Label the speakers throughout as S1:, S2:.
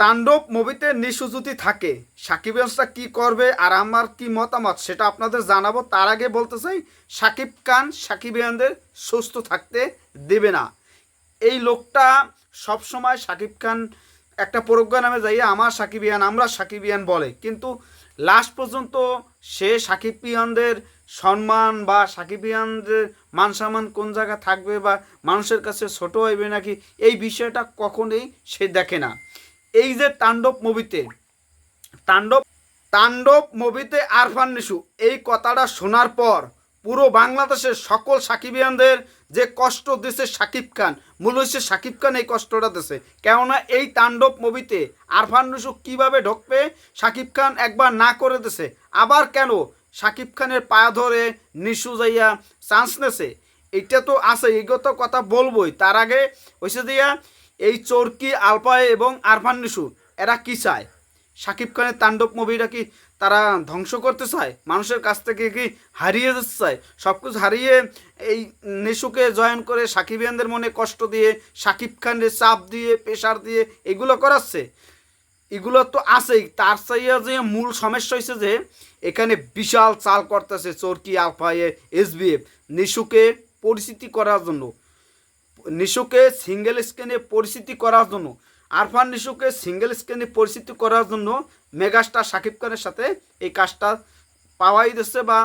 S1: তাণ্ডব মুভিতে যদি থাকে। সাকিবেন্সটা কি করবে আর আমার কি মতামত সেটা আপনাদের জানাব। তার আগে বলতে চাই, সাকিব খান সাকিবিয়ানদের সুস্থ থাকতে দেবে না। এই লোকটা সবসময় সাকিব খান একটা প্রোগ্রামে যাইয়ে আমার সাকিবিয়ান আমরা সাকিবিয়ান বলে। কিন্তু লাস্ট পর্যন্ত সে সাকিবিয়ানদের সম্মান বা সাকিবিয়ানদের মান সম্মান কোন জায়গা থাকবে বা মানুষের কাছে ছোট হইবে নাকি, এই বিষয়টা কখনোই সে দেখে না। এই যে তাণ্ডব মুভিতে, তাণ্ডব তাণ্ডব মুভিতে আরফান নিশু, এই কথাটা শোনার পর পুরো বাংলাদেশের সকল সাকিবিয়ানদের যে কষ্ট দিছে সাকিব খান, মূল হচ্ছে সাকিব খান এই কষ্টটা দিছে। কেননা এই তাণ্ডব মুভিতে আরফান নিশু কীভাবে ঢুকবে, সাকিব খান একবার না করে দিছে। আবার কেন সাকিব খানের পায়া ধরে নিশু যাইয়া চান্স নেছে? এটা তো আছে এগত কথা বলবই। তার আগে হয়েছে দিয়া এই চরকি আলপায় এবং আরফান নিশু? এরা কি চায়? সাকিব খানের তাণ্ডব মুভিটা কি তারা ধ্বংস করতে চায়? মানুষের কাছ থেকে কি হারিয়ে যেতে চায়? সব কিছু হারিয়ে এই নিশুকে জয়েন করে সাকিবিয়ানদের মনে কষ্ট দিয়ে, সাকিব খানের চাপ দিয়ে প্রেশার দিয়ে এগুলো করাচ্ছে। এগুলো তো আছেই। তার চাইয়া যে মূল সমস্যা হয়েছে যে, এখানে বিশাল চাল করতেছে চরকি আলফায়ে এস এসবিএফ নিশুকে পরিচিতি করার জন্য। নিশুকে সিঙ্গেল স্ক্রিনে পরিচিতি করার জন্য, আরফান নিশুকে সিঙ্গেল স্ক্রিনে পরিচিতি করার জন্য মেগাস্টার শাকিব খানের সাথে এই কাজটা পাওয়াই দিচ্ছে বা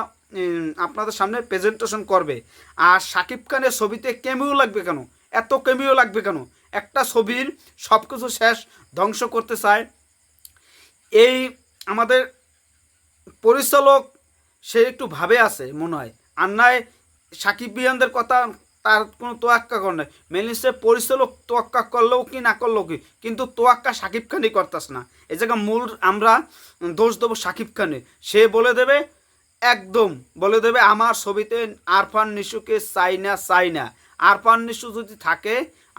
S1: আপনাদের সামনে প্রেজেন্টেশন করবে। আর শাকিব খানের ছবিতে কেমিও লাগবে কেন? এত কেমিও লাগবে কেন? একটা ছবির সব কিছু শেষ, ধ্বংস করতে চায়। এই আমাদের পরিচালক, সে একটু ভাবে আছে, মনে হয়। আর নয় সাকিব বিয়ানদের কথা তার কোনো তোয়াক্কা কর নাই। সে পরিচালক তোয়াক্কা করলেও কি, না করলেও কি। কিন্তু তোয়াক্কা সাকিব খানই করতাস না। এই জায়গায় মূল আমরা দোষ দেবো সাকিব খানে। সে বলে দেবে, একদম বলে দেবে, আমার ছবিতে আরফান নিশুকে চাই না চাই না আরফান নিশু যদি থাকে,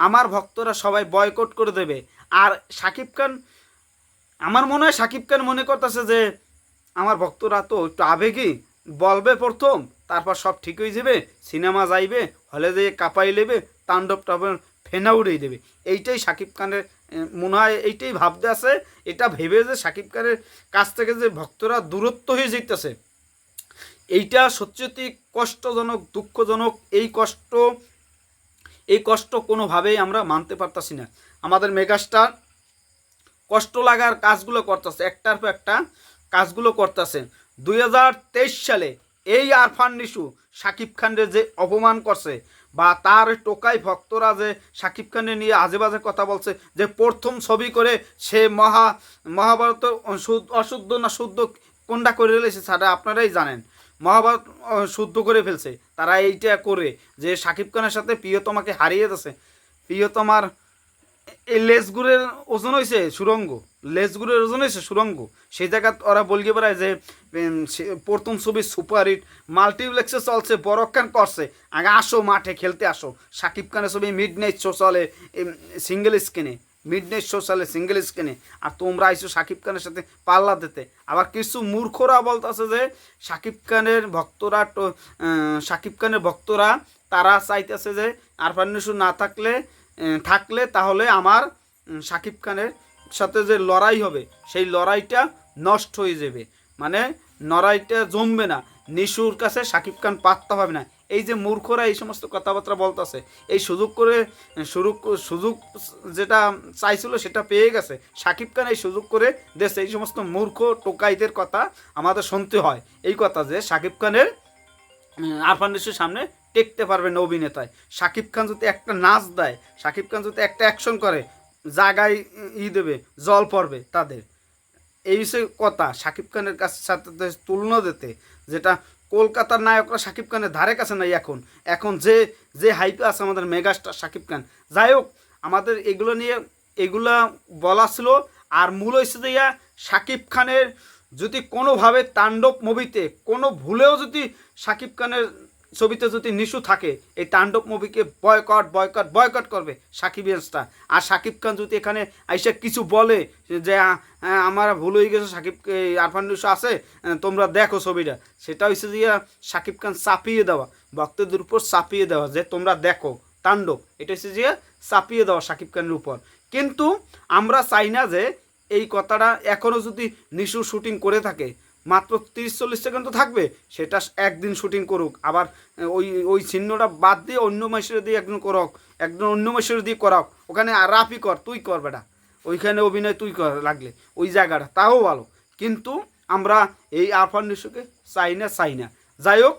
S1: আমার ভক্তরা সবাই বয়কট করে দেবে। আর সাকিব খান, আমার মনে হয় সাকিব খান মনে করতেছে যে, আমার ভক্তরা তো একটু আবেগী। বলবে প্রথম তারপর সব ঠিক হয়ে যাবে, সিনেমা যাইবে, হলে যেয়ে কাঁপাই নেবে তাণ্ডব টাণ্ডব ফেনা উড়িয়ে দেবে। এইটাই সাকিব খানের মনে হয় এইটাই ভাবতে আছে। এটা ভেবে যে সাকিব খানের কাছ থেকে যে ভক্তরা দূরত্ব হয়ে যেতেছে এইটা সত্যি কষ্টজনক, দুঃখজনক। এই কষ্ট এই কষ্ট কোনোভাবেই আমরা মানতে পারতাছি না। আমাদের মেগাস্টার কষ্ট লাগার কাজগুলো করতেছে, একটার পর একটা কাজগুলো করতেছে। দু হাজার তেইশ সালে এই আরফান নিশু সাকিব খানের যে অপমান করছে বা তার টোকাই ভক্তরা যে সাকিব খানের নিয়ে আজে বাজে কথা বলছে, যে প্রথম ছবি করে সে মহা, মহাভারত অশুদ্ধ না শুদ্ধ কোনটা করে ফেলেছে সেটা আপনারাই জানেন। মহাভারত শুদ্ধ করে ফেলছে। তারা এইটা করে যে সাকিব খানের সাথে প্রিয়তমাকে হারিয়ে দিয়েছে। প্রিয়তমার এই লেজগুড়ের ওজন হয়েছে সুরঙ্গ। লেজগুড়ের ওজন হয়েছে সুরঙ্গ। সেই জায়গা ওরা বলতে পারে যে প্রথম ছবি সুপারহিট মাল্টিপ্লেক্সে চলছে, বড়খান করছে। আগে আসো মাঠে খেলতে আসো। সাকিব খানের ছবি মিড নাইট শো চলে সিঙ্গেল স্ক্রিনে মিড নাইট শো চলে সিঙ্গেল স্ক্রিনে আর তোমরা আইসো সাকিব খানের সাথে পাল্লা দিতে। আবার কিছু মূর্খরা বলতেছে যে, সাকিব খানের ভক্তরা সাকিব খানের ভক্তরা, তারা চাইতেছে যে আরফান নিশু না থাকলে থাকলে তাহলে আমার সাকিব খানের সাথে যে লড়াই হবে, সেই লড়াইটা নষ্ট হয়ে যাবে। মানে লড়াইটা জমবে না। নিশুর কাছে সাকিব খান পাত্তা পাবে না। এই যে মূর্খরা এই সমস্ত কথাবার্তা বলতেছে, এই সুযোগ করে, সুযোগ সুযোগ যেটা চাইছিল সেটা পেয়ে গেছে। সাকিব খান এই সুযোগ করে দেশে এই সমস্ত মূর্খ টোকাইদের কথা আমাদের শুনতে হয়। এই কথা যে সাকিব খানের আরফান নিশুর সামনে টেকতে পারবে অভিনেতায়। সাকিব খান যদি একটা নাচ দেয়, সাকিব খান যদি একটা অ্যাকশন করে জায়গায় ই দেবে, জল পড়বে তাদের। এই বিষয়ে কথা সাকিব খানের কাছে সাথে তুলনা দিতে, যেটা কলকাতার নায়করা সাকিব খানের ধারে কাছে নাই এখন। এখন যে যে হাইপে আছে আমাদের মেগাস্টার সাকিব খান। যাই হোক, আমাদের এগুলো নিয়ে, এগুলা বলা ছিল। আর মূল হয়েছে যে সাকিব খানের যদি কোনোভাবে তাণ্ডব মুভিতে, কোনো ভুলেও যদি সাকিব খানের ছবিতে যদি নিশু থাকে, এই তাণ্ডব মুভিকে বয়কট বয়কট বয়কট করবে সাকিব ইয়ান্সটা আর সাকিব খান যদি এখানে আইসা কিছু বলে যে আমার ভুল হয়ে গেছে, সাকিব আরফান নিশু আছে তোমরা দেখো ছবিটা। সেটা হচ্ছে যে, সাকিব খান চাপিয়ে দেওয়া, ভক্তদের উপর চাপিয়ে দেওয়া, যে তোমরা দেখো তাণ্ডব। এটা হচ্ছে যে, চাপিয়ে দেওয়া সাকিব খানের উপর। কিন্তু আমরা চাই না যে, এই কথাটা এখনও যদি নিশু শুটিং করে থাকে মাত্র তিরিশ চল্লিশ সেকেন্ড তো থাকবে, সেটা একদিন শুটিং করুক। আবার ওই ওই চিহ্নটা বাদ দিয়ে অন্য মাসের দিয়ে একজন করক একজন অন্য মাসের দিয়ে করাক। ওখানে রাফি কর, তুই কর বেটা। ওইখানে অভিনয় তুই কর লাগলে, ওই জায়গাটা, তাও ভালো। কিন্তু আমরা এই আরফান নিশুকে চাই না চাই না। যাই হোক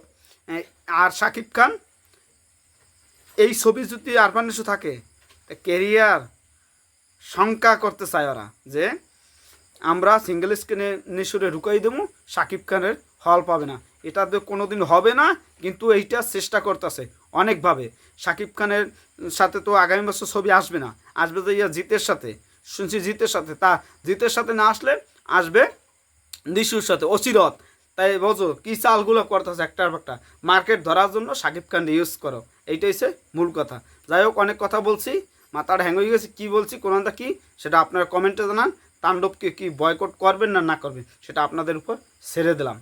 S1: আর শাকিব খান, এই ছবি যদি আরফান নিশু থাকে কেরিয়ার শঙ্কা করতে চায় ওরা যে আমরা সিঙ্গেল স্ক্রিনে নিশুরে ঢুকাই দেবো শাকিব খানের হল পাবে না। এটা তো কোনো দিন হবে না, কিন্তু এইটা চেষ্টা করতেছে অনেকভাবে। শাকিব খানের সাথে তো আগামী বছর ছবি আসবে না। আসবে তো ইয়া জিতের সাথে। শুনছি জিতের সাথে। তা জিতের সাথে না আসলে আসবে নিশুর সাথে অচিরত তাই বোঝো কী চালগুলো করতেছে একটার একটা মার্কেট ধরার জন্য শাকিব খান ইউজ করো। এইটাই হচ্ছে মূল কথা। যাই হোক, অনেক কথা বলছি। মাথার হ্যাং হয়ে গেছে। কী বলছি, কোনটা কী, সেটা আপনারা কমেন্টে জানান। তাণ্ডবকে কি বয়কট করবেন না না করবেন সেটা আপনাদের উপর ছেড়ে দিলাম।